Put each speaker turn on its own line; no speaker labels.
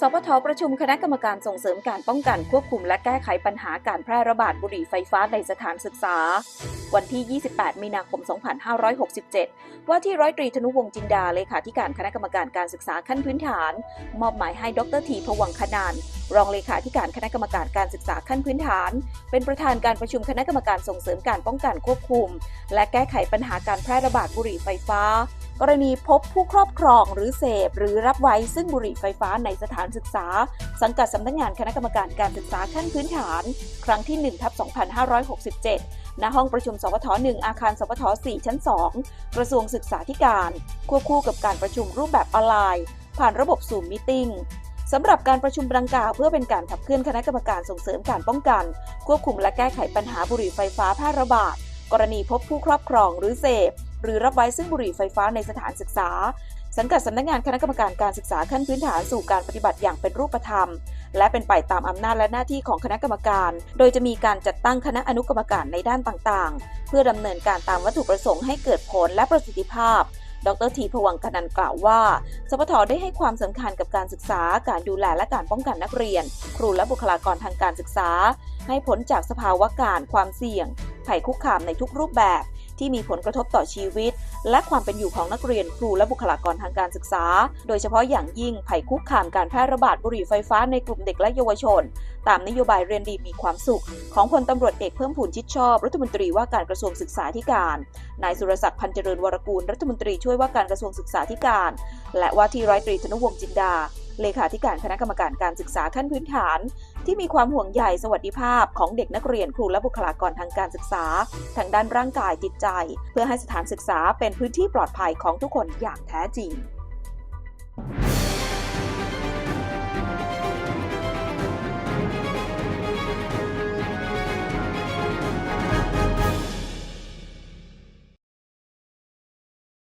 สปทประชุมคณะกรรมการส่งเสริมการป้องกันควบคุมและแก้ไขปัญหาการแพร่ระบาดบุหรี่ไฟฟ้าในสถานศึกษา วันที่ 28 มีนาคม 2567 ว่าที่ร้อยตรีธนุวงศ์จินดาเลขาธิการคณะกรรมการการศึกษาขั้นพื้นฐาน มอบหมายให้ดรทีพวังคนานรองเลขาธิการคณะกรรมการการศึกษาขั้นพื้นฐาน เป็นประธานการประชุมคณะกรรมการส่งเสริมการป้องกันควบคุม และแก้ไขปัญหาการแพร่ระบาดบุหรี่ไฟฟ้า กรณีพบผู้ครอบครองหรือเสพ หรือรับไว้ซึ่งบุหรี่ไฟฟ้าในสถานศึกษา สังกัดสำนักงานคณะกรรมการการศึกษาขั้นพื้นฐาน ครั้งที่1ทับ2567 ณ ห้องประชุม สวท 1 อาคาร สวท 4 ชั้น 2 กระทรวงศึกษาธิการ ควบคู่กับการประชุมรูปแบบออนไลน์ ผ่านระบบซูมมิ팅สำหรับการประชุมดังกล่าวเพื่อเป็นการขับเคลื่อนคณะกรรมการส่งเสริมการป้องกัน ควบคุมและแก้ไขปัญหาบุหรี่ไฟฟ้าแพร่ระบาด กรณีพบผู้ครอบครองหรือเสพ หรือรับไว้ซึ่งบุหรี่ไฟฟ้าในสถานศึกษา สังกัดสำนักงานคณะกรรมการการศึกษาขั้นพื้นฐานสู่การปฏิบัติอย่างเป็นรูปธรรม และเป็นไปตามอำนาจและหน้าที่ของคณะกรรมการ โดยจะมีการจัดตั้งคณะอนุกรรมการในด้านต่างๆ เพื่อดำเนินการตามวัตถุประสงค์ให้เกิดผลและประสิทธิภาพดรทีพวังคนันกล่าวว่าสปทได้ให้ความสำคัญกับการศึกษา การดูแลและการป้องกันนักเรียน ครูและบุคลากรทางการศึกษา ให้พ้นจากสภาวะการความเสี่ยงภัยคุกคามในทุกรูปแบบ ที่มีผลกระทบต่อชีวิต และความเป็นอยู่ของนักเรียนครูและบุคลากรทางการศึกษา โดยเฉพาะอย่างยิ่งภัยคุกคามการแพร่ระบาดบุหรี่ไฟฟ้าในกลุ่มเด็กและเยาวชน ตามนโยบายเรียนดีมีความสุข ของพลตำรวจเอกเพิ่มพูนชิดชอบ รัฐมนตรีว่าการกระทรวงศึกษาธิการนายสุรศักดิ์พันเจริญวรกูลรัฐมนตรีช่วยว่าการกระทรวงศึกษาธิการ และว่าที่ร้อยตรีธนวงศ์จินดา เลขาธิการคณะกรรมการการศึกษาขั้นพื้นฐาน ที่มีความห่วงใยสวัสดิภาพของเด็กนักเรียนครูและบุคลากรทางการศึกษา ทางด้านร่างกายจิตใจ เพื่อให้สถานศึกษาเป็นพื้นที่ปลอดภัยของทุกคนอย่างแท้จริง